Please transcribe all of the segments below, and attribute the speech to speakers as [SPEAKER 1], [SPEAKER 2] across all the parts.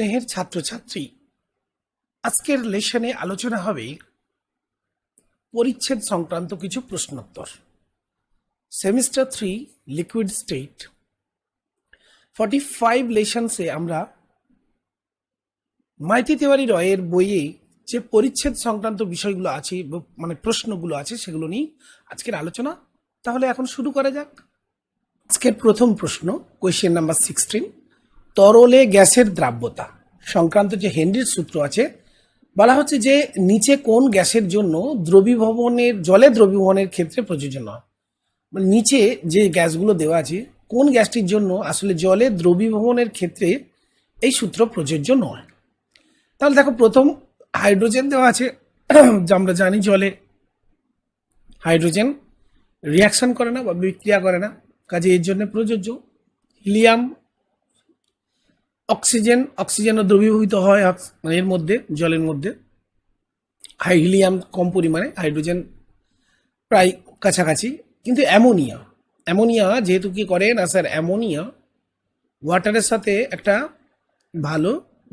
[SPEAKER 1] স্নেহের ছাত্রছাত্রী। আজকের লেশনে আলোচনা হবে পরিচ্ছেদ সংক্রান্ত কিছু প্রশ্নোত্তর। Semester three liquid state forty five লেশনসে আমরা মাইতি তিওয়ারি রয়ের বইয়ে যে পরিচ্ছেদ সংক্রান্ত বিষয়গুলো আছে মানে প্রশ্নগুলো আছে, সেগুলো নিয়ে আজকের আলোচনা। তাহলে এখন শুরু করা যাক। আজকের প্রথম প্রশ্ন কোয়েশ্চেন নাম্বার সিক্সটিন তরলে গ্যাসের দ্রাব্যতা। সংক্রান্ত যে হেনরির সূত্র আছে, বলা হচ্ছে যে নিচে কোন গ্যাসের জন্য দ্রবীভবনের, জলে দ্রবীভবনের ক্ষেত্রে প্রযোজ্য নয়। মানে নিচে যে গ্যাসগুলো দেওয়া আছে, কোন গ্যাসটির জন্য আসলে জলে দ্রবীভবনের ক্ষেত্রে এই সূত্র প্রযোজ্য নয়। তাহলে দেখো, প্রথম হাইড্রোজেন দেওয়া আছে, যা আমরা জানি জলে। হাইড্রোজেন রিয়াকশন করে না বা বিক্রিয়া করে না, কাজে এর জন্য প্রযোজ্য হিলিয়াম অক্সিজেন, অক্সিজেনও দ্রবীভূত হয় মানে এর মধ্যে, জলের মধ্যে। হাই হিলিয়াম কম পরিমাণে, হাইড্রোজেন প্রায় কাছাকাছি। কিন্তু অ্যামোনিয়া অ্যামোনিয়া যেহেতু কি করে না স্যার? অ্যামোনিয়া ওয়াটারের সাথে একটা ভালো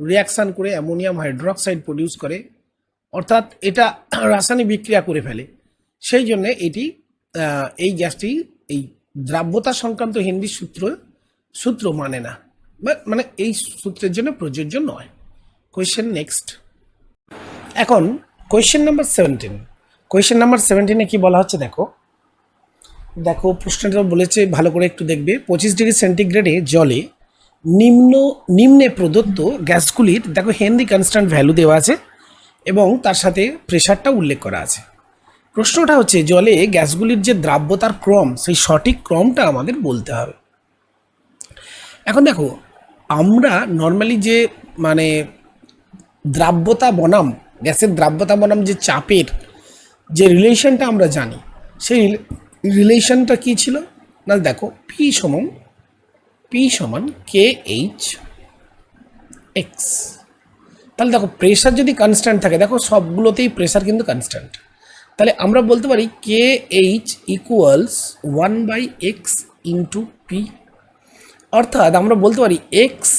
[SPEAKER 1] রিয়াকশান করে অ্যামোনিয়াম হাইড্রোক্সাইড প্রডিউস করে। অর্থাৎ এটা রাসায়নিক বিক্রিয়া করে ফেলে। সেই জন্যে এটি এই গ্যাসটি, এই দ্রাব্যতা সংক্রান্ত হিন্দি সূত্র সূত্র মানে না। বা- মানে এই সূত্রের জন্য প্রযোজ্য নয়। কোয়েশ্চেন নেক্সট এখন question number seventeen question number সেভেন্টিনে কি বলা হচ্ছে দেখো? দেখো, প্রশ্নটা বলেছে, ভালো করে একটু দেখবে। পঁচিশ ডিগ্রি সেন্টিগ্রেডে জলে নিম্ন, নিম্নে প্রদত্ত গ্যাসগুলির, দেখো হেনরি কনস্ট্যান্ট ভ্যালু দেওয়া আছে এবং তার সাথে প্রেশারটা উল্লেখ করা আছে। প্রশ্নটা হচ্ছে, জলে গ্যাসগুলির যে দ্রাব্যতার ক্রম, সেই সঠিক ক্রমটা আমাদের বলতে হবে। এখন দেখো আমরা নর্মালি যে মানে দ্রাব্যতা বনাম, গ্যাসের দ্রাব্যতা বনাম যে চাপের যে রিলেশনটা আমরা জানি, সেই রিলেশনটা কি ছিল? না, দেখো পি সমান পি সমান কে এইচ এক্স তাহলে দেখো প্রেশার যদি কনস্ট্যান্ট থাকে, দেখো, সবগুলোতেই প্রেশার কিন্তু কনস্ট্যান্ট তাহলে আমরা বলতে পারি K H equals one by X into P অর্থাৎ আমরা বলতে পারি X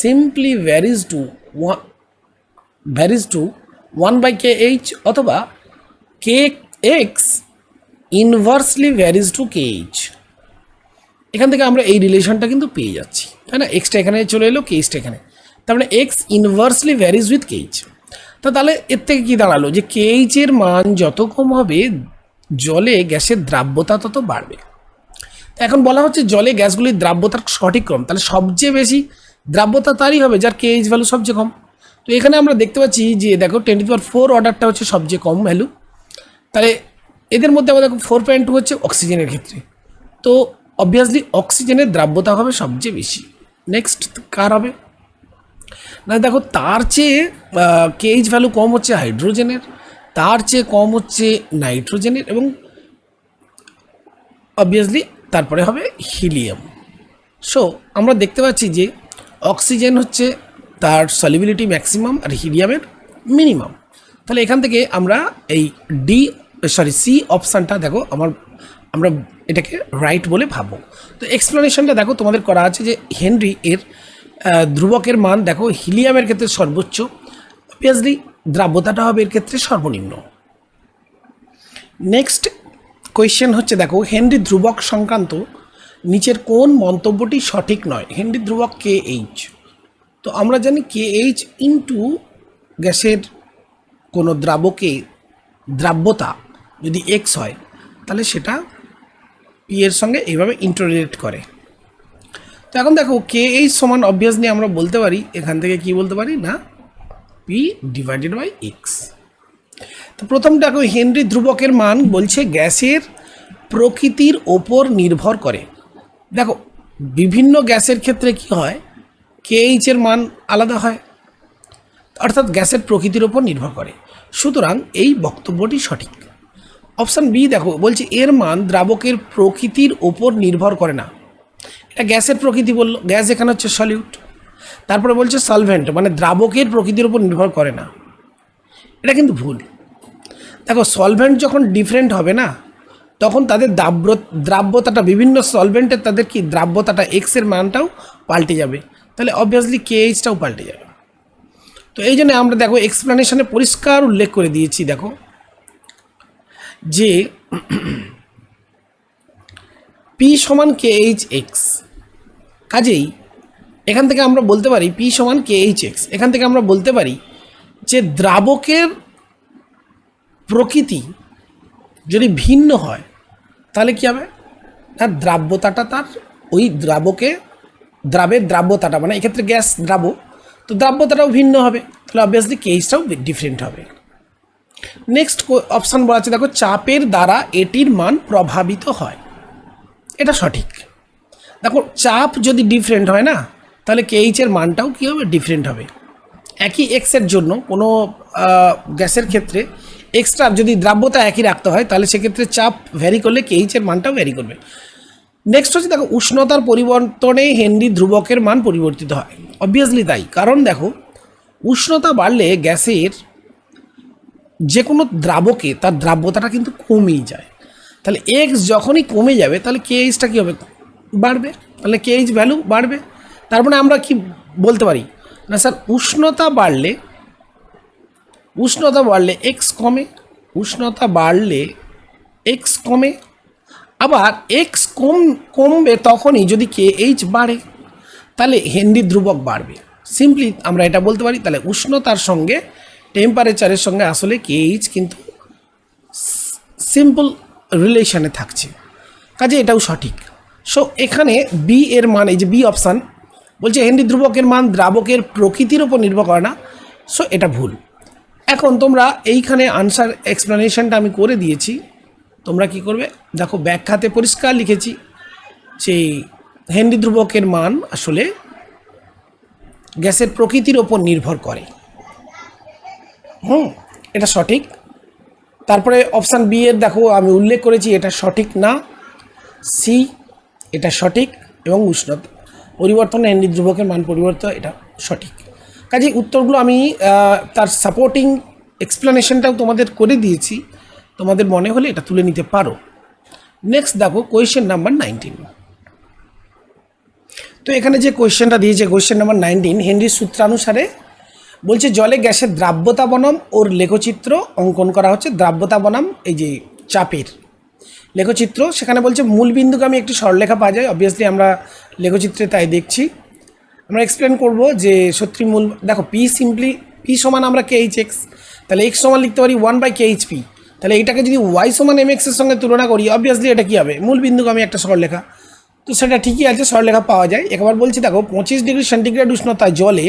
[SPEAKER 1] simply varies to one varies to one by K H অথবা K X inversely varies to K H এখান থেকে আমরা এই রিলেশনটা কিন্তু পেয়ে যাচ্ছি, তাই না? এক্সটা এখানে চলে এলো কেইচটা এখানে। তার মানে এক্স ইনভার্সলি ভ্যারিজ উইথ কেইচ তো তাহলে এর থেকে কী দাঁড়াল? যে কেইচের মান যত কম হবে, জলে গ্যাসের দ্রাব্যতা তত বাড়বে। এখন বলা হচ্ছে জলে গ্যাসগুলির দ্রাব্যতার সঠিক ক্রম। তাহলে সবচেয়ে বেশি দ্রাব্যতা তারই হবে যার কেএইচ ভ্যালু সবচেয়ে কম। তো এখানে আমরা দেখতে পাচ্ছি যে দেখো টোয়েন্টি পাওয়ার ফোর অর্ডারটা হচ্ছে সবচেয়ে কম ভ্যালু তাহলে এদের মধ্যে আমাদের ফোর পয়েন্ট টু হচ্ছে অক্সিজেনের ক্ষেত্রে। তো অবভিয়াসলি অক্সিজেনের দ্রাব্যতা হবে সবচেয়ে বেশি। নেক্সট কার হবে? না, দেখো তার চেয়ে কেএইচ ভ্যালু কম হচ্ছে হাইড্রোজেনের তার চেয়ে কম হচ্ছে নাইট্রোজেনের এবং অবভিয়াসলি তারপরে হবে হিলিয়াম। সো আমরা দেখতে পাচ্ছি যে অক্সিজেন হচ্ছে তার সলিবিলিটি ম্যাক্সিমাম আর হিলিয়ামের মিনিমাম তাহলে এখান থেকে আমরা এই ডি সরি সি অপশানটা দেখো, আমার, আমরা এটাকে রাইট বলে ভাবো তো এক্সপ্লেনেশনটা দেখো, তোমাদের করা আছে যে হেনরি এর ধ্রুবকের মান দেখো, হিলিয়ামের ক্ষেত্রে সর্বোচ্চ অবভিয়াসলি দ্রাব্যতাটা হবে এর ক্ষেত্রে সর্বনিম্ন। নেক্সট কোয়েশ্চেন হচ্ছে, দেখো হেনরি ধ্রুবক সংক্রান্ত নিচের কোন মন্তব্যটি সঠিক নয়? হেনরি ধ্রুবক কে এইচ তো আমরা জানি কে এইচ ইন্টু গ্যাসের কোনো দ্রাবকে দ্রাব্যতা যদি এক্স হয়, তাহলে সেটা পি এর সঙ্গে এইভাবে ইন্টাররিলেট করে। তো এখন দেখো কে এইচ সমান অবভিয়াসলি আমরা বলতে পারি, এখান থেকে কি বলতে পারি? না পি ডিভাইডেড বাই এক্স তো প্রথম দেখো, হেনরি ধ্রুবকের মান বলছে গ্যাসের প্রকৃতির ওপর নির্ভর করে। দেখো, বিভিন্ন গ্যাসের ক্ষেত্রে কি হয়? কেএইচ এর মান আলাদা হয়, অর্থাৎ গ্যাসের প্রকৃতির ওপর নির্ভর করে। সুতরাং এই বক্তব্যটি সঠিক। অপশান বি দেখো, বলছে এর মান দ্রাবকের প্রকৃতির ওপর নির্ভর করে না। এটা গ্যাসের প্রকৃতি বলল, গ্যাস এখানে হচ্ছে সলিউট তারপরে বলছে সলভেন্ট মানে দ্রাবকের প্রকৃতির ওপর নির্ভর করে না। এটা কিন্তু ভুল। দেখো সলভেন্ট যখন ডিফারেন্ট হবে না, তখন তাদের দ্রাব্য দ্রাব্যতাটা, বিভিন্ন সলভেন্টের তাদের কি, দ্রাব্যতাটা এক্সের মানটাও পাল্টে যাবে। তাহলে অবভিয়াসলি কে এইচটাও পাল্টে যাবে। তো এই জন্য আমরা দেখো এক্সপ্লানেশনে পরিষ্কার উল্লেখ করে দিয়েছি, দেখো, যে পি সমান কে এইচ এক্স কাজেই এখান থেকে আমরা বলতে পারি পি সমান কে এইচ এক্স এখান থেকে আমরা বলতে পারি যে দ্রাবকের প্রকৃতি যদি ভিন্ন হয়, তাহলে কী হবে? তার দ্রাব্যতাটা তার ওই দ্রাবকে, দ্রাবের দ্রাব্যতাটা মানে এক্ষেত্রে গ্যাস দ্রাব্য, তো দ্রাব্যতাটাও ভিন্ন হবে। তাহলে অবভিয়াসলি কেসটাও ডিফারেন্ট হবে। নেক্সট অপশান বলা আছে, দেখো, চাপের দ্বারা এটির মান প্রভাবিত হয়। এটা সঠিক। দেখো, চাপ যদি ডিফারেন্ট হয় না, তাহলে কেইচের মানটাও কী হবে? ডিফারেন্ট হবে। একই এক্সের জন্য কোনো গ্যাসের ক্ষেত্রে এক্সট্রা যদি দ্রাব্যতা একই রাখতে হয়, তাহলে সেক্ষেত্রে চাপ ভ্যারি করলে কেইচের মানটাও ভ্যারি করবে। নেক্সট হচ্ছে দেখো, উষ্ণতার পরিবর্তনে হেনরি ধ্রুবকের মান পরিবর্তিত হয়। অবভিয়াসলি তাই। কারণ দেখো, উষ্ণতা বাড়লে গ্যাসের যে কোনো দ্রাবকে তার দ্রাব্যতাটা কিন্তু কমেই যায়। তাহলে এক্স যখনই কমে যাবে, তাহলে কে এইচটা কী হবে? বাড়বে। তাহলে কে এইচ ভ্যালু বাড়বে। তার মানে আমরা কি বলতে পারি? না স্যার, উষ্ণতা বাড়লে উষ্ণতা বাড়লে এক্স কমে, উষ্ণতা বাড়লে এক্স কমে, আবার এক্স কম, কমবে তখনই যদি কে এইচ বাড়ে, তাহলে হেনরি ধ্রুবক বাড়বে। সিম্পলি আমরা এটা বলতে পারি, তাহলে উষ্ণতার সঙ্গে টেম্পারেচারের সঙ্গে আসলে কে এইচ কিন্তু সিম্পল রিলেশনে থাকছে। কাজে এটাও সঠিক। সো এখানে বি এর মান, এই যে বি অপশান বলছে হেনরি ধ্রুবকের মান দ্রাবকের প্রকৃতির উপর নির্ভর করে না। সো এটা ভুল। এখন তোমরা এইখানে আনসার এক্সপ্লেনেশনটা আমি করে দিয়েছি। তোমরা কি করবে? দেখো, ব্যাখ্যাতে পরিষ্কার লিখেছি যে হেনরি ধ্রুবকের মান আসলে গ্যাসের প্রকৃতির ওপর নির্ভর করে। হুম, এটা সঠিক। তারপরে অপশান বি এর, দেখো, আমি উল্লেখ করেছি, এটা সঠিক না। সি এটা সঠিক এবং উষ্ণতা। পরিবর্তন হেনরি ধ্রুবকের মান পরিবর্তন, এটা সঠিক। কাজে উত্তরগুলো আমি তার সাপোর্টিং এক্সপ্লেনেশনটাও তোমাদের করে দিয়েছি। তোমাদের মনে হলে এটা তুলে নিতে পারো। নেক্সট দেখো কোয়েশ্চেন নাম্বার নাইনটিন তো এখানে যে কোয়েশ্চেনটা দিয়েছে কোয়েশ্চেন নাম্বার নাইনটিন হেনরির সূত্রানুসারে বলছে, জলে গ্যাসের দ্রাব্যতা বনাম, ওর লেখচিত্র অঙ্কন করা হচ্ছে। দ্রাব্যতা বনাম, এই যে চাপের লেখচিত্র, সেখানে বলছে মূল বিন্দুগামী একটি সরলেখা পাওয়া যায়। অবভিয়াসলি আমরা লেখচিত্রে তাই দেখছি। আমরা এক্সপ্লেন করব যে সত্যি মূল, দেখো পি সিম্পলি পি সমান আমরা কে এইচ এক্স তাহলে এক্স সমান লিখতে পারি one by K H P তাহলে এটাকে যদি ওয়াই সমান এম এক্সের সঙ্গে তুলনা করি অবভিয়াসলি এটা কী হবে? মূল বিন্দুগামী একটা সরলেখা তো সেটা ঠিকই আছে সরলেখা পাওয়া যায়। একবার বলছি, দেখো পঁচিশ ডিগ্রি সেন্টিগ্রেড উষ্ণতায় জলে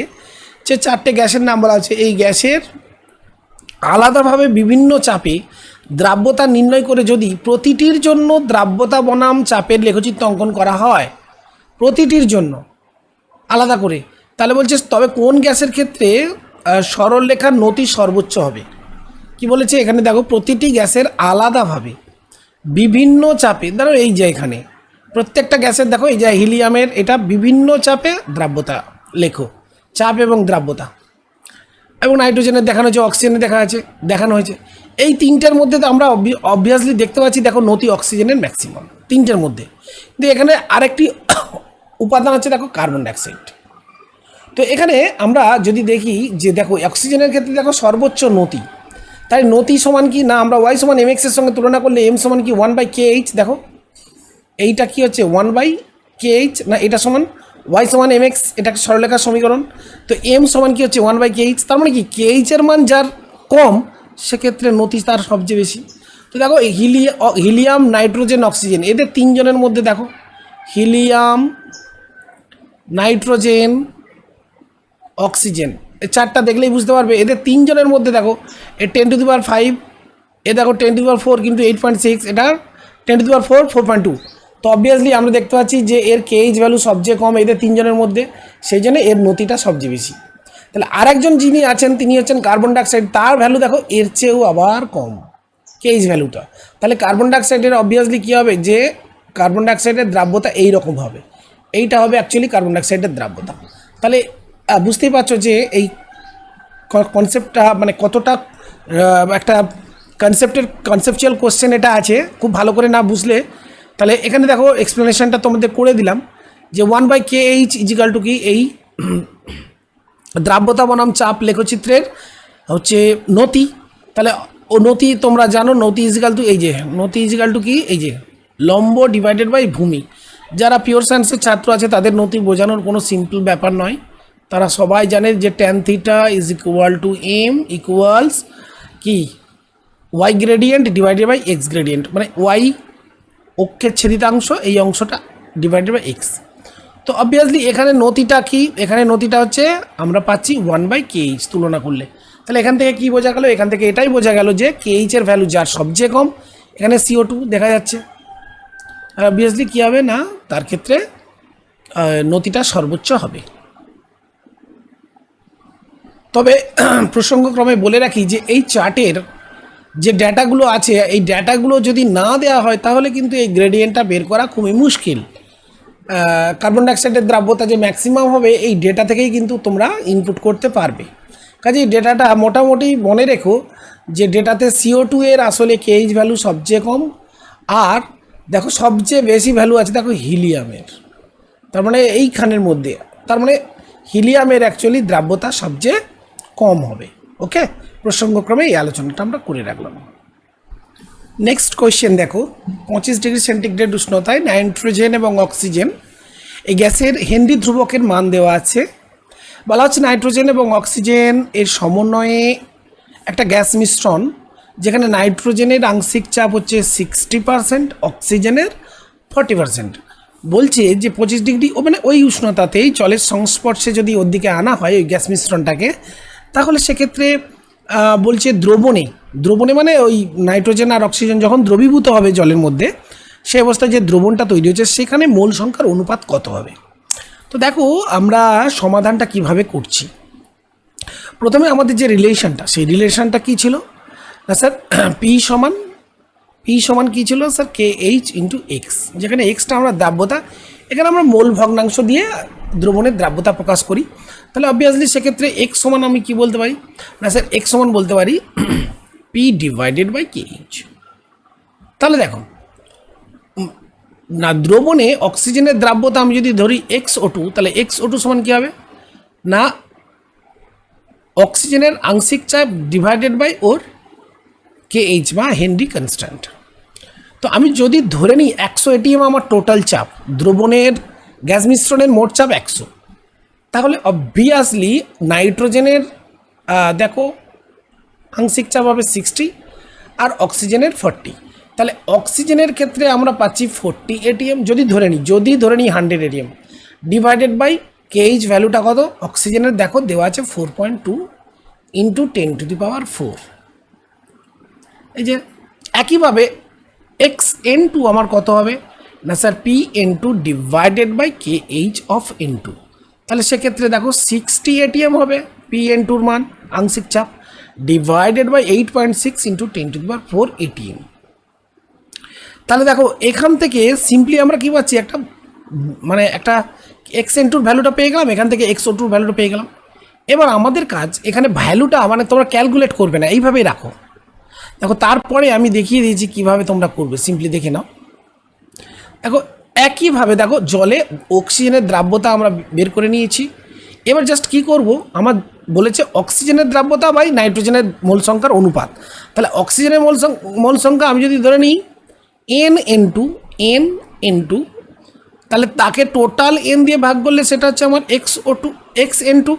[SPEAKER 1] যে চারটে গ্যাসের নাম বলা আছে এই গ্যাসের আলাদাভাবে বিভিন্ন চাপে দ্রাব্যতা নির্ণয় করে যদি প্রতিটির জন্য দ্রাব্যতা বনাম চাপের লেখচিত্র অঙ্কন করা হয় প্রতিটির জন্য আলাদা করে তাহলে বলছে তবে কোন গ্যাসের ক্ষেত্রে আহ, সরলরেখার নতি সর্বোচ্চ হবে? কি বলেছে? এখানে দেখো প্রতিটি গ্যাসের আলাদাভাবে বিভিন্ন চাপে ধরো এই যে এখানে প্রত্যেকটা গ্যাসের দেখো এই যে হিলিয়ামের এটা বিভিন্ন চাপে দ্রাব্যতা লেখো চাপ এবং দ্রাব্যতা। এবং নাইট্রোজেনের দেখানো হয়েছে অক্সিজেনের দেখা আছে দেখানো হয়েছে। এই তিনটার মধ্যে তো আমরা অবভিয়াসলি দেখতে পাচ্ছি, দেখো, নতি অক্সিজেনের ম্যাক্সিমাম তিনটার মধ্যে। কিন্তু এখানে আরেকটি উপাদান আছে, দেখো কার্বন ডাইঅক্সাইড তো এখানে আমরা যদি দেখি যে, দেখো, অক্সিজেনের ক্ষেত্রে দেখো সর্বোচ্চ নতি। তাই নতি সমান কি? না, আমরা ওয়াই সমান এম এক্সের সঙ্গে তুলনা করলে এম সমান কি? ওয়ান বাই কে এইচ দেখো। এইটা কি হচ্ছে? ওয়ান বাই কে এইচ না, এটা সমান ওয়াই সমান এম এক্স এটা একটা সরলরেখার সমীকরণ। তো এম সমান কি হচ্ছে ওয়ান বাই কে এইচ তার মানে কি কে এইচের মান যার কম, সেক্ষেত্রে নতি তার সবচেয়ে বেশি। তো দেখো হিলিয়া হিলিয়াম, নাইট্রোজেন, অক্সিজেন, এদের তিনজনের মধ্যে দেখো। Helium, nitrogen, oxygen. এই চারটা দেখলেই বুঝতে পারবে। এদের তিনজনের মধ্যে দেখো, এ ten to the power five এ দেখো ten to the power four কিন্তু এইট পয়েন্ট সিক্স এটা ten to the power four four point two তো অবভিয়াসলি আমরা দেখতে পাচ্ছি যে এর কেএইচ ভ্যালু সবচেয়ে কম এদের তিনজনের মধ্যে, সেই জন্য এর নতিটা সবচেয়ে বেশি। তাহলে আরেকজন যিনি আছেন, তিনি হচ্ছেন কার্বন ডাইঅক্সাইড তার ভ্যালু দেখো, এর চেয়েও আবার কম কেএইচ ভ্যালুটা তাহলে কার্বন ডাইঅক্সাইডের অবভিয়াসলি কী হবে? যে কার্বন ডাইঅক্সাইডের দ্রাব্যতা এই রকম হবে। এইটা হবে অ্যাকচুয়ালি কার্বন ডাইঅক্সাইডের দ্রাব্যতা। তাহলে বুঝতেই পারছ যে এই কনসেপ্টটা মানে কতটা একটা কনসেপ্টের কনসেপচুয়াল কোশ্চেন এটা আছে, খুব ভালো করে না বুঝলে তাহলে এখানে দেখো এক্সপ্লেনেশনটা তোমাদের করে দিলাম যে one by K H equal to কি? এই দ্রাব্যতা বনাম চাপ লেখচিত্রের হচ্ছে নতি তাহলে ও নতি তোমরা জানো নতি ইজিক্যাল টু এই যে নতি ইজিক্যাল টু কি? এই যে, লম্ব ডিভাইডেড বাই ভূমি। যারা পিওর সায়েন্সের ছাত্র আছে, তাদের নতি বোঝানোর কোনো সিম্পল ব্যাপার নয়। তারা সবাই জানে যে tan theta is equal to M equals কি? Y gradient divided by X gradient মানে ওয়াই অক্ষের ছেদিতাংশ এই অংশটা ডিভাইডেড বাই এক্স তো অবভিয়াসলি এখানে নতিটা কি? এখানে নতিটা হচ্ছে আমরা পাচ্ছি ওয়ান বাই কেএইচ তুলনা করলে। তাহলে এখান থেকে কি বোঝা গেল? এখান থেকে এটাই বোঝা গেল যে কেএইচের ভ্যালু যার সবচেয়ে কম, এখানে সিও টু দেখা যাচ্ছে। আর অবভিয়াসলি কী হবে না? তার ক্ষেত্রে নতিটা সর্বোচ্চ হবে। তবে প্রসঙ্গক্রমে বলে রাখি যে এই চার্টের যে ডেটাগুলো আছে, এই ডেটাগুলো যদি না দেওয়া হয়, তাহলে কিন্তু এই গ্রেডিয়েন্টটা বের করা খুবই মুশকিল। কার্বন ডাইঅক্সাইডের দ্রাব্যতা যে ম্যাক্সিমাম হবে, এই ডেটা থেকেই কিন্তু তোমরা ইনপুট করতে পারবে। কাজে এই ডেটাটা মোটামুটি মনে রেখো যে ডেটাতে সিও টু এর আসলে কেএইচ ভ্যালু সবচেয়ে কম, আর দেখো সবচেয়ে বেশি ভ্যালু আছে দেখো হিলিয়ামের তার মানে এইখানের মধ্যে, তার মানে হিলিয়ামের অ্যাকচুয়ালি দ্রাব্যতা সবচেয়ে কম হবে। ওকে প্রসঙ্গক্রমে এই আলোচনাটা আমরা করে রাখলাম। নেক্সট কোয়েশ্চেন দেখো, পঁচিশ ডিগ্রি সেন্টিগ্রেড উষ্ণতায় নাইট্রোজেন এবং অক্সিজেন এই গ্যাসের হেনরি ধ্রুবকের মান দেওয়া আছে। বলা হচ্ছে নাইট্রোজেন এবং অক্সিজেন এর সমন্বয়ে একটা গ্যাস মিশ্রণ, যেখানে নাইট্রোজেনের আংশিক চাপ হচ্ছে সিক্সটি পারসেন্ট অক্সিজেনের ফর্টি পারসেন্ট বলছে যে পঁচিশ ডিগ্রি, ও মানে ওই উষ্ণতাতেই জলের সংস্পর্শে যদি ওর দিকে আনা হয়, ওই গ্যাস মিশ্রণটাকে তাহলে সেক্ষেত্রে বলছে দ্রবণে। দ্রবণে মানে ওই নাইট্রোজেন আর অক্সিজেন যখন দ্রবীভূত হবে জলের মধ্যে সেই অবস্থায় যে দ্রবণটা তৈরি হচ্ছে, সেখানে মোল সংখ্যার অনুপাত কত হবে? তো দেখো, আমরা সমাধানটা কীভাবে করছি? প্রথমে আমাদের যে রিলেশনটা, সেই রিলেশনটা কী ছিল? না স্যার পি সমান পি সমান কী ছিল sir? K H into X যেখানে এক্সটা আমরা দ্রাব্যতা, এখানে আমরা মোল ভগ্নাংশ দিয়ে দ্রবণের দ্রাব্যতা প্রকাশ করি। তাহলে অবভিয়াসলি সেক্ষেত্রে এক্স সমান আমি কি বলতে পারি? না স্যার এক্স সমান বলতে পারি P divided by K H তাহলে দেখো না দ্রবণে অক্সিজেনের দ্রাব্যতা আমি যদি ধরি এক্স ও টু তাহলে এক্স ও টু সমান কী হবে? না অক্সিজেনের আংশিক চাপ ডিভাইডেড বাই ওর কে এইচ বা হেনরি কনস্ট্যান্ট তো আমি যদি ধরে নিই একশো এটিএম আমার টোটাল চাপ, দ্রবণের, গ্যাস মিশ্রণের মোট চাপ একশো। তাহলে অবভিয়াসলি নাইট্রোজেনের দেখো, আংশিক চাপ হবে সিক্সটি আর অক্সিজেনের ফর্টি তাহলে অক্সিজেনের ক্ষেত্রে আমরা পাচ্ছি ফোরটি এটিএম যদি ধরে নিই, যদি ধরে নিই hundred ATM divided by KH ভ্যালুটা কত? অক্সিজেনের দেখো দেওয়া আছে four point two into ten to the power four এই যে একইভাবে এক্স এন টু আমার কত হবে? না sir P N two divided by K H of N two তাহলে সেক্ষেত্রে দেখো সিক্সটি এটিএম হবে পি এন টুর মান, আংশিক চাপ divided by eight point six into ten to the power four ATM তাহলে দেখো, এখান থেকে সিম্পলি আমরা কী পাচ্ছি? একটা মানে একটা এক্স এন টুর ভ্যালুটা পেয়ে গেলাম, এখান থেকে এক্স ও টুর ভ্যালুটা পেয়ে গেলাম। এবার আমাদের কাজ, এখানে ভ্যালুটা মানে তোমরা ক্যালকুলেট করবে না, এইভাবেই রাখো। দেখো, তারপরে আমি দেখিয়ে দিয়েছি কীভাবে তোমরা করবে সিম্পলি দেখে নাও। দেখো একইভাবে দেখো জলে অক্সিজেনের দ্রাব্যতা আমরা বের করে নিয়েছি। এবার জাস্ট কি করব? আমার বলেছে অক্সিজেনের দ্রাব্যতা বাই নাইট্রোজেনের মোল সংখ্যার অনুপাত। তাহলে অক্সিজেনের মোল মোল সংখ্যা আমি যদি ধরে নিই N N two N N two তাহলে তাকে টোটাল এন দিয়ে ভাগ করলে সেটা হচ্ছে আমার X O two X N two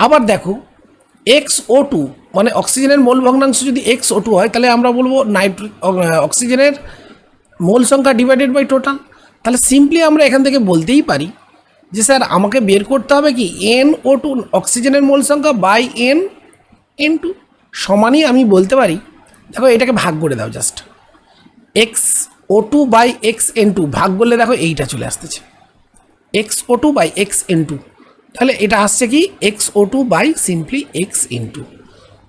[SPEAKER 1] আবার দেখো এক্স ও টু মানে অক্সিজেনের মোল ভগ্নাংশ যদি এক্স ও টু হয়, তাহলে আমরা বলব নাইট্রো অক্সিজেনের মোল সংখ্যা ডিভাইডেড বাই টোটাল তাহলে সিম্পলি আমরা এখান থেকে বলতেই পারি যে স্যার আমাকে বের করতে হবে কি এন ও টু অক্সিজেনের মোল সংখ্যা বাই এন এন টু সমানই আমি বলতে পারি। দেখো এটাকে ভাগ করে দাও just X O two by X N two ভাগ করলে দেখো এইটা চলে আসতেছে। X O two by X N two তাহলে এটা আসছে কি X O two by simply X N two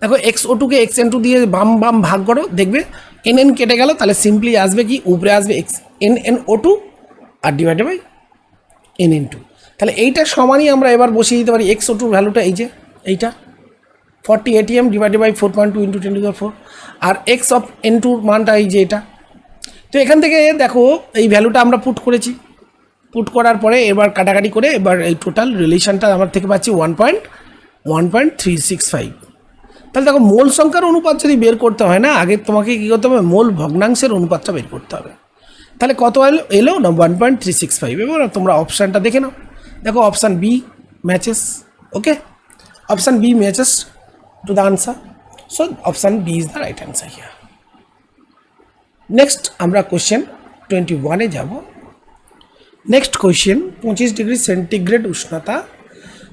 [SPEAKER 1] দেখো এক্স ও টুকে এক্স এন টু দিয়ে বাম বাম ভাগ করো, দেখবে এন এন কেটে গেল, তাহলে সিম্পলি আসবে কি? উপরে আসবে X N N O two R divided by N N two তাহলে এইটা সমানই আমরা এবার বসিয়ে দিতে পারি এক্স ও টুর ভ্যালুটা এই যে, এইটা। Forty ATM divided by four point two into ten to four R X of N টুর মানটা এই যে এটা। তো এখান থেকে দেখো এই ভ্যালুটা আমরা পুট করেছি। পুট করার পরে এবার কাটাকাটি করে এবার এই টোটাল রিলেশনটা আমার থেকে পাচ্ছি one point one point three six five তাহলে দেখো মোল সংখ্যার অনুপাত যদি বের করতে হয় না, আগে তোমাকে কী করতে হবে? মোল ভগ্নাংশের অনুপাতটা বের করতে হবে। তাহলে কত এলো এলো? না one point three six five এবার তোমরা অপশানটা দেখে নাও। দেখো option B matches okay option B matches to the answer so option B is the right answer here next আমরা কোশ্চেন টোয়েন্টি ওয়ানে যাব। নেক্সট কোয়েশ্চেন পঁচিশ ডিগ্রি সেন্টিগ্রেড উষ্ণতা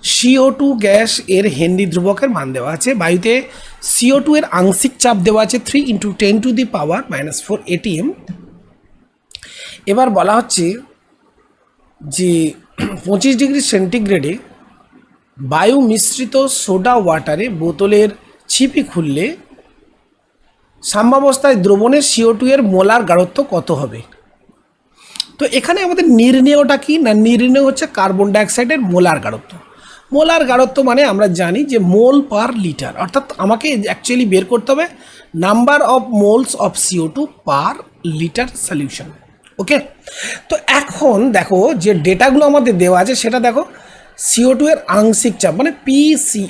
[SPEAKER 1] সিও টু গ্যাস এর হেনরি ধ্রুবকের মান দেওয়া আছে। বায়ুতে সিও টু এর আংশিক চাপ দেওয়া আছে three into ten to the power minus four ATM এবার বলা হচ্ছে যে পঁচিশ ডিগ্রি সেন্টিগ্রেডে বায়ু মিশ্রিত সোডা ওয়াটারে বোতলের ছিপি খুললে সাম্যাবস্থায় দ্রবণের সিও টু এর মোলার গাঢ়ত্ব কত হবে? তো এখানে আমাদের নির্ণেয়টা কি? না, নির্ণেয় হচ্ছে কার্বন ডাইঅক্সাইডের মোলার গাঢ়ত্ব। মোলার গাঢ়ত্ব মানে আমরা জানি যে মোল পার লিটার। অর্থাৎ আমাকে অ্যাকচুয়ালি বের করতে হবে number of moles of CO two per litre solution okay তো এখন দেখো যে ডেটাগুলো আমাদের দেওয়া আছে, সেটা দেখো সিও টু এর আংশিক চাপ মানে পি সি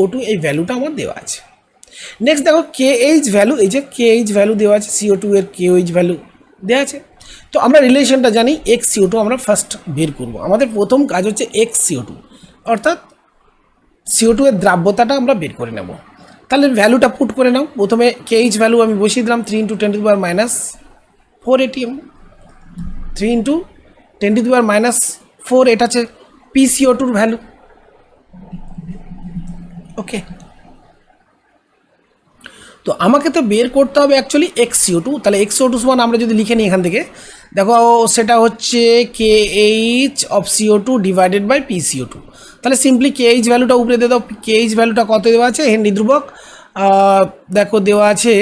[SPEAKER 1] ও টু এই ভ্যালুটা আমার দেওয়া আছে। নেক্সট দেখো কে এইচ ভ্যালু এই যে কে এইচ ভ্যালু দেওয়া আছে সিও টু এর কে এইচ ভ্যালু দেওয়া আছে। তো আমরা রিলেশনটা জানি এক্স সিও টু আমরা ফার্স্ট বের করব। আমাদের প্রথম কাজ হচ্ছে এক্স সিও টু অর্থাৎ সিও টু এর দ্রাব্যতাটা আমরা বের করে নেব। তাহলে ভ্যালুটা পুট করে নাও। প্রথমে কে এইচ ভ্যালু আমি বসিয়ে দিলাম three into ten to power minus four ATM three into ten to power minus four এটা আছে পি সিও টুর ভ্যালু ওকে তো আমাকে তো বের করতে হবে অ্যাকচুয়ালি এক্স সিও টু তাহলে এক্স সিও টু সমান আমরা যদি লিখে নিই এখান থেকে। দেখো, সেটা হচ্ছে K H of CO two divided by P CO two তাহলে সিম্পলি কে এইচ ভ্যালুটা উপরে দিয়ে দাও। কে এইচ ভ্যালুটা কত দেওয়া আছে? হেনরি ধ্রুবক দেখো, দেওয়া আছে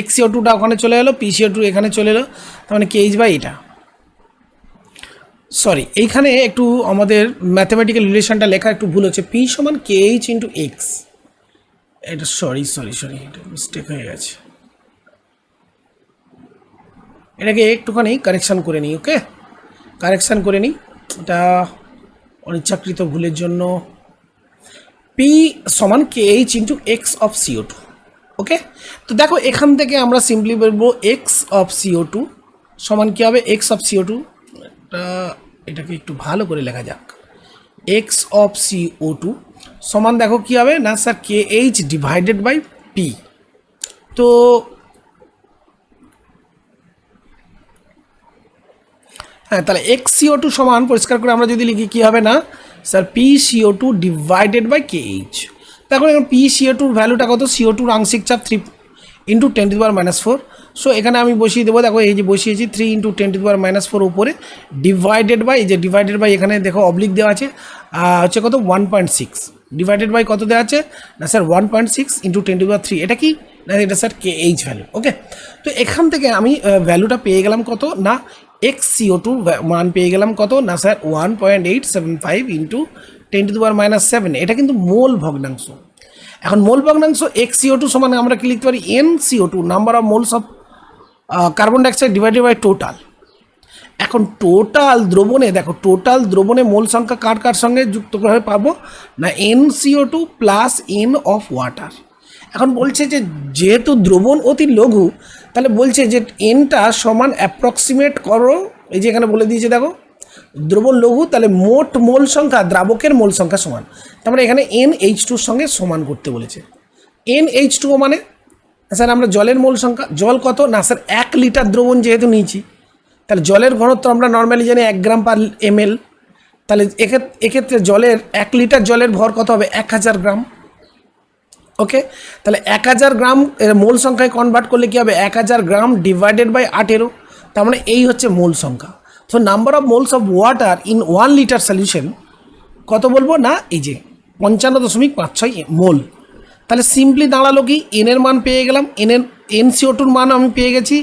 [SPEAKER 1] এক্স সিও টুটা ওখানে চলে এলো পি সিও টু এখানে চলে এলো, তার মানে কে এইচ বাই এটা। সরি এইখানে একটু আমাদের ম্যাথামেটিক্যাল রিলেশনটা লেখা একটু ভুল হচ্ছে। পি সমান কে এইচ ইন্টু এক্স এটা সরি সরি সরি, এটা মিস্টেক হয়ে গেছে। এটাকে একটুখানি কারেকশান করে নিই ওকে কারেকশান করে নিই। এটা অনিচ্ছাকৃত ভুলের জন্য। পি সমান K H into X of CO two okay তো দেখো, এখান থেকে আমরা সিম্পলি বলব এক্স অফ সিও টু সমান কী হবে? এক্স অফ সিও টু এটা এটাকে একটু ভালো করে লেখা যাক। X of C O two সমান দেখো কী হবে? না sir K H divided by P তো হ্যাঁ তাহলে এক্স সিও টু সমান, পরিষ্কার করে আমরা যদি লিখি কী হবে না? Sir P CO two divided by K H দেখো পি সিও টুর ভ্যালুটা কত? সিও টুর আংশিক চাপ three into ten to power minus four so এখানে আমি বসিয়ে দেবো, দেখো এই যে বসিয়েছি three into ten to power minus four উপরে ডিভাইডেড বাই এই যে ডিভাইডেড বাই এখানে দেখো অবলিক দেওয়া আছে হচ্ছে কত? One point six divided by কত দেওয়া আছে? না sir one point six into ten to power three এটা কি? না, এটা sir K H value okay তো এখান থেকে আমি ভ্যালুটা পেয়ে গেলাম কত? না এক্স সিও টু মান পেয়ে গেলাম কত? না sir one point eight seven five into ten to power minus seven এটা কিন্তু মোল ভগ্নাংশ। এখন মোল ভগ্নাংশ এক্স সিও টু সমান আমরা কি লিখতে পারি? N CO two number of moles of carbon dioxide divided by total এখন টোটাল দ্রবণে, দেখো টোটাল দ্রবণে মোল সংখ্যা কার কার সঙ্গে যুক্ত করে পাবো? না N CO two plus N of water এখন বলছে যে, যেহেতু দ্রবণ অতি লঘু, তাহলে বলছে যে এনটা সমান অ্যাপ্রক্সিমেট করো। এই যে এখানে বলে দিয়েছে, দেখো, দ্রবণ লঘু, তাহলে মোট মোল সংখ্যা, দ্রাবকের মোল সংখ্যা সমান। তার মানে এখানে এন এইচ টুর সঙ্গে সমান করতে বলেছে। এন এইচ টু মানে? স্যার, আমরা জলের মোল সংখ্যা, জল কত? না স্যার, এক লিটার দ্রবণ যেহেতু নিয়েছি, তাহলে জলের ঘনত্ব আমরা নর্মালি জানি এক গ্রাম পার এম এল তাহলে এক্ষেত্রে জলের, এক লিটার জলের ভর কত হবে? এক হাজার গ্রাম। ওকে তাহলে এক হাজার গ্রাম মোল সংখ্যায় কনভার্ট করলে কী হবে? এক হাজার গ্রাম ডিভাইডেড বাই আঠেরো। তার মানে এই হচ্ছে মোল সংখ্যা। তো number of moles of water in one litre solution কত বলব? না, এই যে পঞ্চান্ন দশমিক পাঁচ ছয় মোল তাহলে সিম্পলি দাঁড়াল কি? এনের মান পেয়ে গেলাম। এনের এন সিও টুর মান আমি পেয়ে গেছি।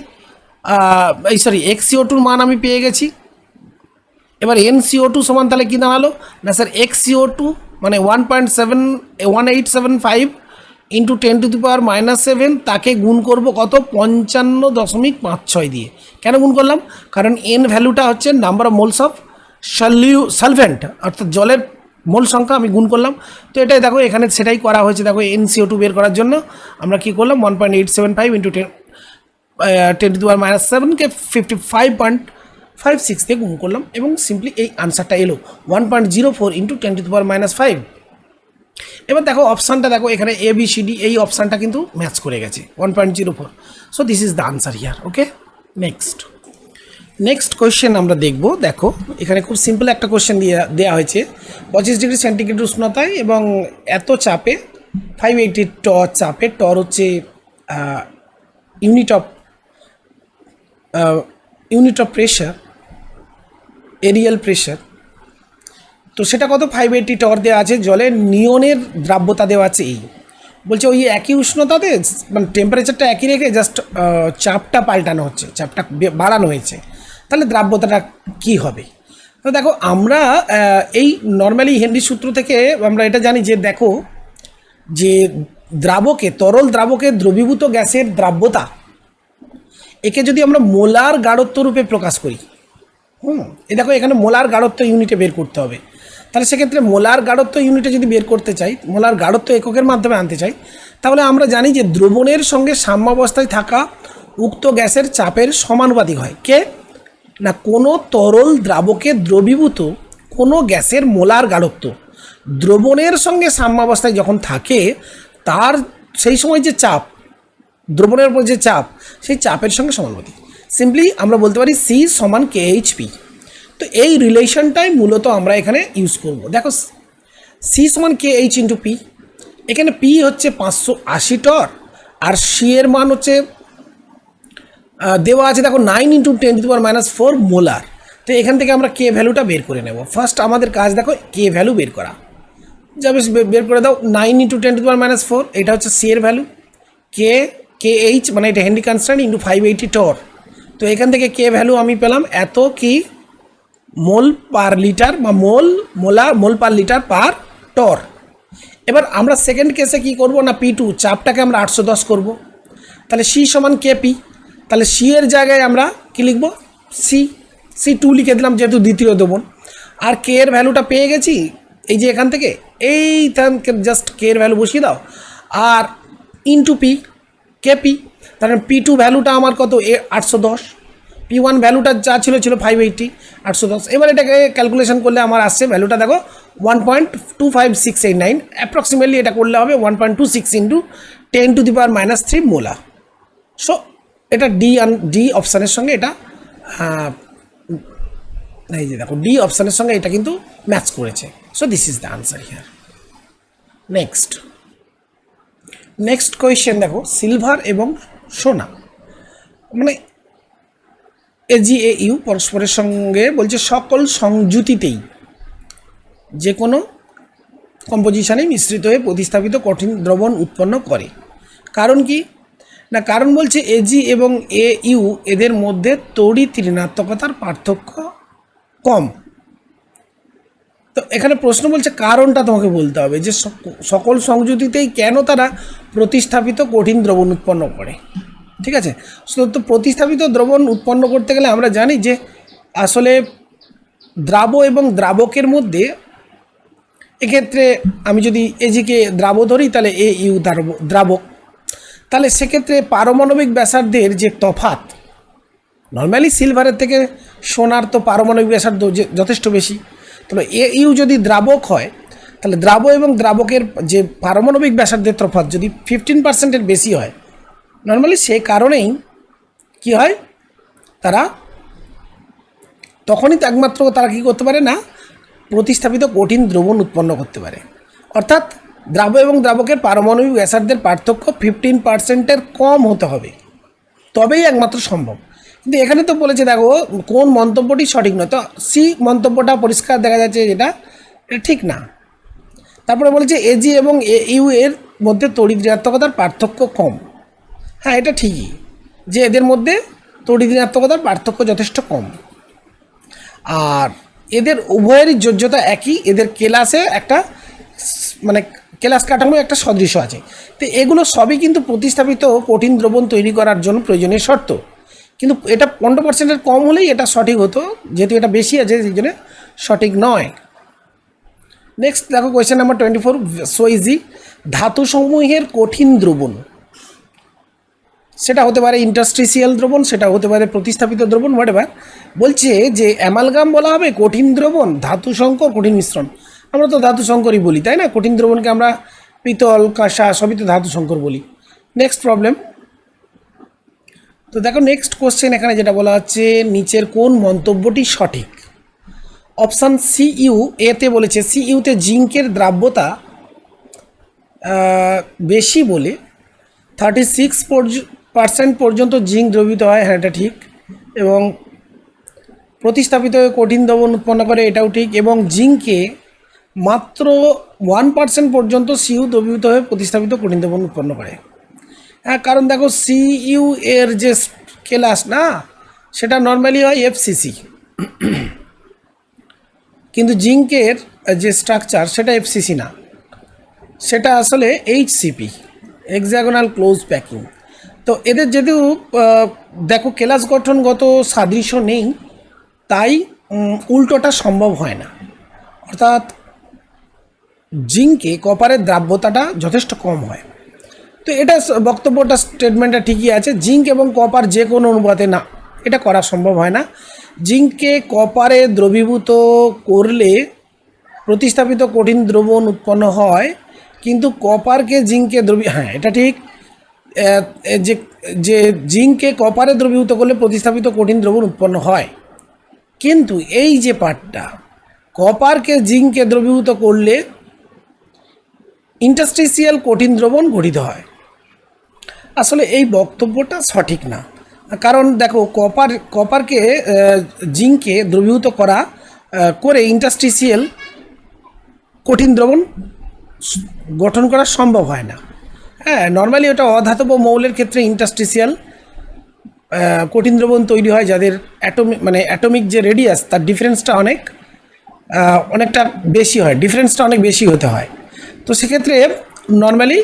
[SPEAKER 1] এই সরি এক্স সিও টুর মান আমি পেয়ে গেছি। এবার এন সিও টু সমান তাহলে কী দাঁড়াল? না স্যার এক্স সিও টু মানে one point seven one eight seven five into ten to the power minus seven তাকে গুণ করব কত? পঞ্চান্ন দশমিক পাঁচ ছয় দিয়ে। কেন গুণ করলাম? কারণ এন ভ্যালুটা হচ্ছে নাম্বার অফ মোলস অফ সলিউ সলভেন্ট অর্থাৎ জলের মোল সংখ্যা আমি গুণ করলাম। তো এটাই দেখো, এখানে সেটাই করা হয়েছে দেখো এনসিও টু বের করার জন্য। আমরা কী করলাম? One point eight seven five into ten ten to power minus সেভেনকে fifty five point five six দিয়ে গুণ করলাম এবং সিম্পলি এই আনসারটা এলো। One point zero four into ten to power minus five এবার দেখো অপশানটা দেখো, এখানে এ বি সি ডি এই অপশানটা কিন্তু ম্যাচ করে গেছে। One point zero four so this is the answer here okay next next question আমরা দেখব, দেখো, এখানে খুব সিম্পল একটা কোয়েশ্চেন দিয়ে দেওয়া হয়েছে। পঁচিশ ডিগ্রি সেন্টিগ্রেড উষ্ণতায় এবং এত চাপে ফাইভ এইটি টর চাপে টর হচ্ছে unit of unit of pressure aerial pressure তো সেটা কত? ফাইভ এইটি টর দেওয়া আছে, জলের নিয়নের দ্রাব্যতা দেওয়া আছে এই। বলছে ওই একই উষ্ণতাতে মানে টেম্পারেচারটা একই রেখে জাস্ট চাপটা পাল্টানো হচ্ছে, চাপটা বাড়ানো হয়েছে। তাহলে দ্রাব্যতাটা কি হবে? তো দেখো, আমরা এই নর্মালি হেনরি সূত্র থেকে আমরা এটা জানি যে, দেখো, যে দ্রাবকে, তরল দ্রাবকে দ্রবীভূত গ্যাসের দ্রাব্যতা, একে যদি আমরা মোলার গাঢ়ত্ব রূপে প্রকাশ করি, হুম, এ দেখো, এখানে মোলার গাঢ়ত্ব ইউনিটে বের করতে হবে। তাহলে সেক্ষেত্রে মোলার গাঢ়ত্ব ইউনিটে যদি বের করতে চাই, মোলার গাঢ়ত্ব এককের মাধ্যমে আনতে চাই, তাহলে আমরা জানি যে দ্রবণের সঙ্গে সাম্যাবস্থায় থাকা উক্ত গ্যাসের চাপের সমানুপাতিক হয়। কে? না কোনো তরল দ্রাবকে দ্রবীভূত, কোনো গ্যাসের মোলার গাঢ়ত্ব। দ্রবণের সঙ্গে সাম্যাবস্থায় যখন থাকে, তার সেই সময় যে চাপ, দ্রবণের উপর যে চাপ, সেই চাপের সঙ্গে সমানুপাতিক। সিম্পলি আমরা বলতে পারি সি সমান কে এইচ পি তো এই রিলেশনটাই মূলত আমরা এখানে ইউজ করব। দেখো সি সমান কে এইচ ইন্টু পি এখানে পি হচ্ছে পাঁচশো আশি টর, আর সি এর মান হচ্ছে দেওয়া আছে দেখো nine into ten to power minus four molar তো এখান থেকে আমরা কে ভ্যালুটা বের করে নেব। ফার্স্ট আমাদের কাজ দেখো কে ভ্যালু বের করা। যাবে বের করে দাও nine into ten to power minus four এটা হচ্ছে সি এর ভ্যালু কে কে এইচ মানে এটা Henry constant into five eighty torr তো এখান থেকে কে ভ্যালু আমি পেলাম এত কি? মোল পার লিটার বা mole, molar, mole per litre per torr এবার আমরা সেকেন্ড কেসে কি করব না পি টু চাপটাকে আমরা আটশো দশ করব। তাহলে সি সমান কে পি তাহলে সি এর জায়গায় আমরা কি লিখব? সি সি টু লিখে দিলাম, যেহেতু দ্বিতীয় দেবন আর কে এর ভ্যালুটা পেয়ে গেছি, এই যে এখান থেকে, এই জাস্ট কে এর ভ্যালু বসিয়ে দাও। আর ইন্টু পি কে পি তাহলে পি টু ভ্যালুটা আমার কত? এ আটশো দশ। পি ওয়ান ভ্যালুটা যা ছিল ছিল ফাইভ এইটটি আটশো দশ। এবার এটাকে ক্যালকুলেশন করলে আমার আসছে ভ্যালুটা দেখো one point two five six eight nine approximately এটা করলে হবে one point two six into ten to the power minus three molar so এটা ডি ডি অপশানের সঙ্গে এটা এই যে দেখো ডি অপশানের সঙ্গে এটা কিন্তু ম্যাচ করেছে। So this is the answer here next next question দেখো সিলভার এবং সোনা। মানে এ জি এ ইউ পরস্পরের সঙ্গে বলছে সকল সংযুতিতেই যে কোনো কম্পোজিশনে মিশ্রিত হয়ে প্রতিস্থাপিত কঠিন দ্রবণ উৎপন্ন করে। কারণ কি? না, কারণ বলছে এজি এবং এ ইউ এদের মধ্যে তড়িৎ ঋণাত্মকতার পার্থক্য কম। তো এখানে প্রশ্ন বলছে, কারণটা তোমাকে বলতে হবে যে সক- সকল সংযুতিতেই কেন তারা প্রতিস্থাপিত কঠিন দ্রবণ উৎপন্ন করে? ঠিক আছে? তো প্রতিস্থাপিত দ্রবণ উৎপন্ন করতে গেলে আমরা জানি যে আসলে দ্রাব এবং দ্রাবকের মধ্যে এক্ষেত্রে আমি যদি এজিকে দ্রাব ধরি, তাহলে এ ইউ দ্রাবক। তাহলে সেক্ষেত্রে পারমাণবিক ব্যাসার্ধের যে তফাত নর্মালি সিলভারের থেকে সোনার তো পারমাণবিক ব্যাসার্ধ যথেষ্ট বেশি। তাহলে এ ইউ যদি দ্রাবক হয়, তাহলে দ্রাব এবং দ্রাবকের যে পারমাণবিক ব্যাসার্ধের তফাৎ যদি ফিফটিন পার্সেন্টের বেশি হয় নর্মালি সে কারণেই কি হয়? তারা তখনই একমাত্র তারা কী করতে পারে না? প্রতিস্থাপিত কঠিন দ্রবণ উৎপন্ন করতে পারে। অর্থাৎ দ্রাব এবং দ্রাবকের পারমাণবিক ব্যাসার্ধের পার্থক্য ফিফটিন পার্সেন্টের কম হতে হবে। তবেই একমাত্র সম্ভব। কিন্তু এখানে তো বলেছে, দেখো, কোন মন্তব্যটি সঠিক নয়। তো সি মন্তব্যটা পরিষ্কার দেখা যাচ্ছে যেটা, এটা ঠিক না। তারপরে বলেছে এজি এবং এ ইউ এর মধ্যে তড়িৎ ঋণাত্মকতার পার্থক্য কম। হ্যাঁ এটা ঠিকই, যে এদের মধ্যে তড়িৎ ঋণাত্মকতার পার্থক্য যথেষ্ট কম। আর এদের উভয়েরই যোজ্যতা একই। এদের কেলাসে একটা মানে কেলাস কাঠামো একটা সদৃশ্য আছে। তো এগুলো সবই কিন্তু প্রতিস্থাপিত কঠিন দ্রবণ তৈরি করার জন্য প্রয়োজনীয় শর্ত। কিন্তু এটা পনেরো পার্সেন্টের কম হলেই এটা সঠিক হতো, যেহেতু এটা বেশি আছে, সেই জন্য সঠিক নয়। নেক্সট দেখো question number twenty four so easy ধাতুসমূহের কঠিন দ্রবণ। সেটা হতে পারে ইন্ডাস্ট্রিসিয়াল দ্রবণ, সেটা হতে পারে প্রতিস্থাপিত দ্রবণ হোয়াট বলছে যে অ্যামালগাম বলা হবে কঠিন দ্রবণ ধাতু সংকর কঠিন মিশ্রণ। আমরা তো ধাতু সংকরই বলি, তাই না? কঠিন দ্রবণকে আমরা পিতল, কাঁসা সবই তো ধাতু সংকর বলি। নেক্সট প্রবলেম তো দেখো নেক্সট কোশ্চেন এখানে যেটা বলা হচ্ছে নিচের কোন মন্তব্যটি সঠিক? অপশান সি ইউ এতে বলেছে সি ইউতে জিঙ্কের দ্রাব্যতা বেশি বলে থার্টি সিক্স পার্সেন্ট পর্যন্ত জিঙ্ক দ্রবিত হয় হ্যাঁ এটা ঠিক। এবং প্রতিস্থাপিত কঠিন দ্রবণ উৎপন্ন করে, এটাও ঠিক। এবং জিঙ্কে মাত্র ওয়ান পার্সেন্ট পর্যন্ত সিইউ দ্রবীভূত হয়ে প্রতিস্থাপিত কঠিন দ্রবণ উৎপন্ন করে। হ্যাঁ কারণ দেখো সিইউ এর যে ক্লাস না, সেটা নর্মালি হয় এফসিসি কিন্তু জিঙ্কের যে স্ট্রাকচার সেটা এফসিসি না। সেটা আসলে এইচসিপি এক্সাগোনাল ক্লোজ প্যাকিং তো এদের যেহেতু দেখো কেলাস গঠনগত সাদৃশ্য নেই, তাই উল্টোটা সম্ভব হয় না। অর্থাৎ জিঙ্কে কপারের দ্রাব্যতাটা যথেষ্ট কম হয়। তো এটা বক্তব্যটা স্টেটমেন্টটা ঠিকই আছে। জিঙ্ক এবং কপার যে কোনো অনুপাতে না, এটা করা সম্ভব হয় না। জিঙ্ককে কপারে দ্রবীভূত করলে প্রতিস্থাপিত কঠিন দ্রবণ উৎপন্ন হয়, কিন্তু কপারকে জিঙ্কে দ্রবী হ্যাঁ এটা ঠিক। যে যে জিঙ্ককে কপারে দ্রবীভূত করলে প্রতিস্থাপিত কঠিন দ্রবণ উৎপন্ন হয়। কিন্তু এই যে পার্টটা কপারকে জিঙ্কে দ্রবীভূত করলে ইন্টাস্ট্রিসিয়াল কঠিন দ্রবণ গঠিত হয়। আসলে এই বক্তব্যটা সঠিক না। কারণ দেখো, কপার, কপারকে জিঙ্কে দ্রবীভূত করা করে ইন্টাস্ট্রিসিয়াল কঠিন দ্রবণ গঠন করা সম্ভব হয় না। হ্যাঁ নর্মালি ওটা অধাতব মৌলের ক্ষেত্রে ইন্টাস্ট্রিসিয়াল কঠিন দ্রবণ তৈরি হয় যাদের অ্যাটমিক মানে অ্যাটমিক যে রেডিয়াস তার ডিফারেন্সটা অনেক অনেকটা বেশি হয় ডিফারেন্সটা অনেক বেশি হতে হয়। তো সেক্ষেত্রে নর্মালি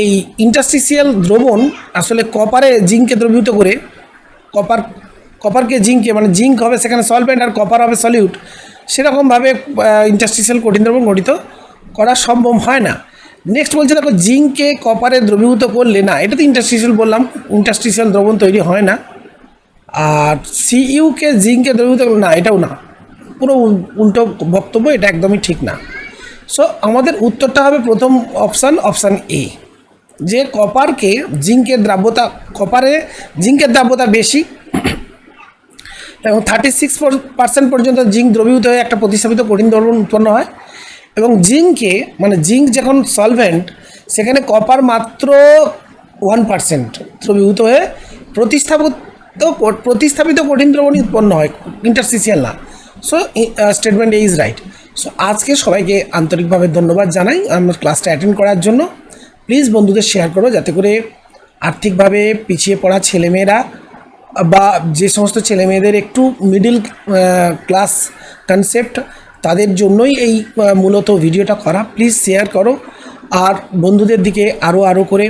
[SPEAKER 1] এই ইন্টাস্ট্রিসিয়াল দ্রবণ আসলে কপারে জিঙ্ককে দ্রবীভূত করে কপার কপারকে জিঙ্কে মানে জিঙ্ক হবে সেখানে সলভেন্ট আর কপার হবে সলিউট সেরকমভাবে ইন্টাস্ট্রিসিয়াল কঠিন দ্রবণ গঠিত করা সম্ভব হয় না। নেক্সট বলছে, দেখো জিঙ্ককে কপারে দ্রবীভূত করলে না, এটা তো ইন্টাস্ট্রিসিয়াল বললাম ইন্টাস্ট্রিসিয়াল দ্রবণ তৈরি হয় না। আর সিইউকে জিঙ্কে দ্রবীভূত করলে না, এটাও না। পুরো উল্টো বক্তব্য, এটা একদমই ঠিক না। সো আমাদের উত্তরটা হবে প্রথম অপশান অপশান এ যে কপারকে জিঙ্কের দ্রাব্যতা কপারে জিঙ্কের দ্রাব্যতা বেশি, এবং থার্টি সিক্স পার্সেন্ট পর্যন্ত জিঙ্ক দ্রবীভূত হয়ে একটা প্রতিস্থাপিত কঠিন দ্রবণ উৎপন্ন হয়, এবং জিঙ্কে মানে জিঙ্ক যখন সলভেন্ট সেখানে কপার মাত্র ওয়ান পার্সেন্ট দ্রবীভূত হয়ে প্রতিস্থাপিত প্রতিস্থাপিত কঠিন দ্রবণ উৎপন্ন হয় ইন্টারসিসিয়াল না। So statement is right so আজকে সবাইকে আন্তরিকভাবে ধন্যবাদ জানাই আমার ক্লাসটা অ্যাটেন্ড করার জন্য। প্লিজ বন্ধুদের শেয়ার করো যাতে করে আর্থিকভাবে পিছিয়ে পড়া ছেলেমেয়েরা বা যে সমস্ত ছেলেমেয়েদের একটু মিডিল ক্লাস কনসেপ্ট তাদের জন্যই এই মূলত ভিডিওটা করা। প্লিজ শেয়ার করো। আর বন্ধুদের দিকে আরও আরও করে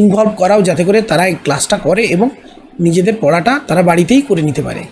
[SPEAKER 1] ইনভলভ করাও যাতে করে তারা এই ক্লাসটা করে এবং নিজেদের পড়াটা তারা বাড়িতেই করে নিতে পারে।